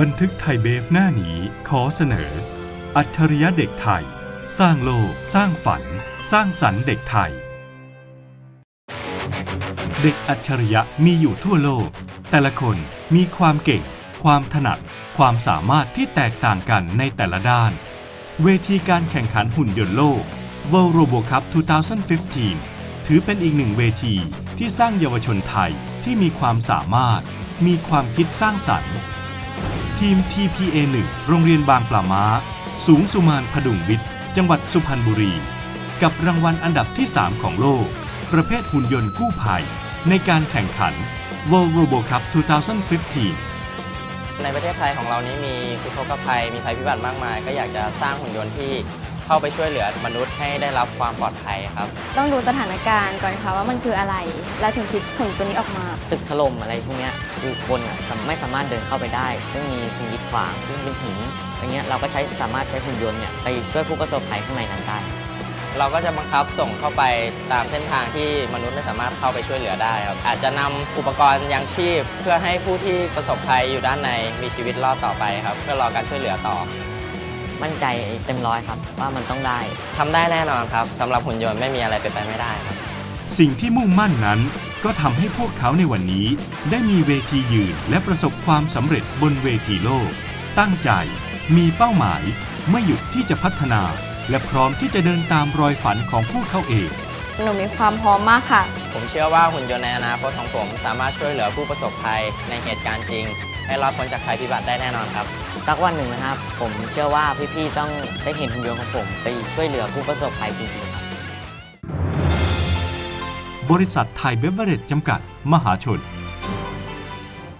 บันทึกไทยเบฟหน้านี้ขอเสนอ อัจฉริยะเด็กไทย สร้างโลก สร้างฝัน สร้างสรรค์เด็กไทย เด็กอัจฉริยะมีอยู่ทั่วโลก แต่ละคนมีความเก่ง ความถนัด ความสามารถที่แตกต่างกันในแต่ละด้าน เวทีการแข่งขันหุ่นยนต์โลก World Robo Cup 2015 ถือเป็นอีกหนึ่งเวทีที่สร้างเยาวชนไทยที่มีความสามารถ มีความคิดสร้างสรรค์ ทีม TPA 1โรงเรียนบางปลาม้า สูงสุมานพดุงวิทย์ จังหวัดสุพรรณบุรี กับรางวัลอันดับที่ 3 ของโลก ประเภทหุ่นยนต์กู้ภัย ในการแข่งขัน World Robo Cup 2015ในประเทศไทยของเรานี้มีอุทกภัยมีภัยพิบัติมากมาย ก็อยากจะสร้างหุ่นยนต์ที่ เข้าไปช่วยเหลือมนุษย์ให้ได้รับความปลอดภัยครับ ต้องดูสถานการณ์ก่อนค่ะว่ามันคืออะไร แล้วถึงคิดหุ่นตัวนี้ออกมา ตึกถล่มอะไรพวกเนี้ยคือคนอะไม่สามารถเดินเข้าไปได้ ซึ่งมีสิ่งกีดขวางซึ่งเป็นหินอย่างเงี้ยเราก็ใช้สามารถใช้หุ่นยนต์เนี่ยไปช่วยผู้ประสบภัยข้างในนั้นได้เราก็จะบังคับส่งเข้าไปตามเส้นทางที่มนุษย์ไม่สามารถเข้าไปช่วยเหลือได้ครับอาจจะนำอุปกรณ์ยังชีพ เพื่อให้ผู้ที่ประสบภัยอยู่ด้านในมีชีวิตรอดต่อไปครับ เพื่อรอการช่วยเหลือต่อ มั่นใจเต็มร้อยครับ ว่ามันต้องได้ทำได้แน่นอนครับสำหรับหุ่นยนต์ไม่มีอะไรเป็นไปไม่ได้ครับ สิ่งที่มุ่งมั่นนั้นก็ทำให้พวกเขาในวันนี้ ได้มีเวทียืนและประสบความสำเร็จบนเวทีโลก ตั้งใจ มีเป้าหมาย ไม่หยุดที่จะพัฒนา และพร้อมที่จะเดินตามรอยฝันของพวกเขาเอง หนูมีความพร้อมมากค่ะ ผมเชื่อว่าหุ่นยนต์ในอนาคตของผม สามารถช่วยเหลือผู้ประสบภัยในเหตุการณ์จริง ให้รอดพ้นจากภัยพิบัติได้แน่นอนครับ สักวันหนึ่งนะครับ ผมเชื่อว่าพี่ๆต้องได้เห็นหุ่นยนต์ของผม ไปช่วยเหลือผู้ประสบภัยจริงๆครับ บริษัทไทยเบเวอเรจจำกัด มหาชน